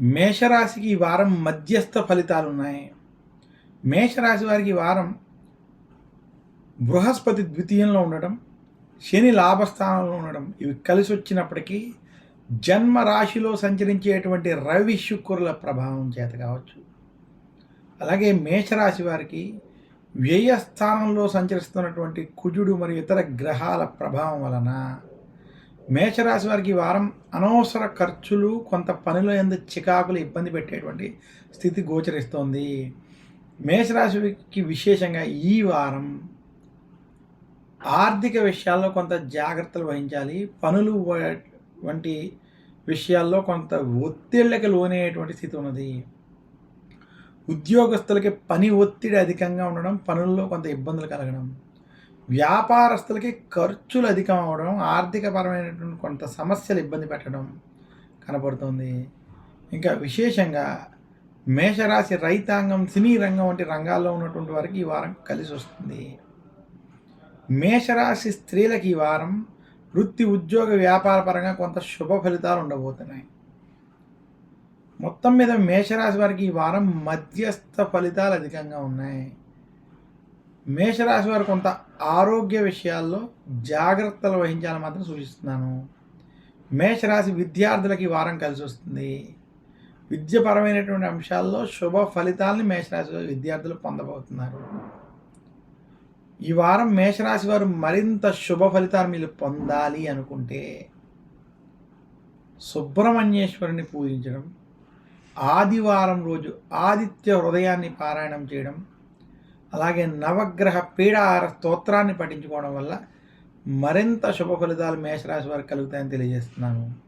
మేషరాశికి ఈ వారం మధ్యస్థ ఫలితాలు ఉన్నాయి మేషరాశి వారికి వారం బృహస్పతి ద్వితీయంలో ఉండడం శని లాభస్థానంలో ఉండడం ఇవి కలిసి వచ్చినప్పటికీ జన్మ రాశిలో సంచరించేటువంటి రవి శుక్రుల ప్రభావం చేత కావచ్చు. అలాగే మేషరాశి వారికి వ్యయస్థానంలో సంచరిస్తున్నటువంటి కుజుడు మరియు ఇతర గ్రహాల ప్రభావం వలన మేషరాశి వారికి వారం అనవసర ఖర్చులు కొంత పనిలో ఎందు చికాకులు ఇబ్బంది పెట్టేటువంటి స్థితి గోచరిస్తోంది. మేషరాశికి విశేషంగా ఈ వారం ఆర్థిక విషయాల్లో కొంత జాగ్రత్తలు వహించాలి. పనులు వంటి విషయాల్లో కొంత ఒత్తిళ్ళకి లోనేటువంటి స్థితి ఉన్నది. ఉద్యోగస్తులకి పని ఒత్తిడి అధికంగా ఉండడం పనుల్లో కొంత ఇబ్బందులు కలగడం. వ్యాపారస్తులకి ఖర్చులు అధికం అవడం ఆర్థికపరమైనటువంటి కొంత సమస్యలు ఇబ్బంది పెట్టడం కనపడుతుంది. ఇంకా విశేషంగా మేషరాశి రైతాంగం సినీ రంగం వంటి రంగాల్లో ఉన్నటువంటి వారికి ఈ వారం కలిసి వస్తుంది. మేషరాశి స్త్రీలకి ఈ వారం వృత్తి ఉద్యోగ వ్యాపార పరంగా కొంత శుభ ఫలితాలు ఉండబోతున్నాయి. మొత్తం మీద మేషరాశి వారికి ఈ వారం మధ్యస్థ ఫలితాలు అధికంగా ఉన్నాయి. మేషరాశి వారు కొంత ఆరోగ్య విషయాల్లో జాగ్రత్తలు వహించాలని మాత్రం సూచిస్తున్నాను. మేషరాశి విద్యార్థులకి వారం కలిసి వస్తుంది. విద్యపరమైనటువంటి అంశాల్లో శుభ ఫలితాలని మేషరాశి విద్యార్థులు పొందబోతున్నారు. ఈ వారం మేషరాశి వారు మరింత శుభ ఫలితాలు మీరు పొందాలి అనుకుంటే సుబ్రహ్మణ్యేశ్వరుని పూజించడం ఆదివారం రోజు ఆదిత్య హృదయాన్ని పారాయణం చేయడం అలాగే నవగ్రహ పీడాహార స్తోత్రాన్ని పఠించుకోవడం వల్ల మరింత శుభ ఫలితాలు మేషరాశి వారికి కలుగుతాయని తెలియజేస్తున్నాను.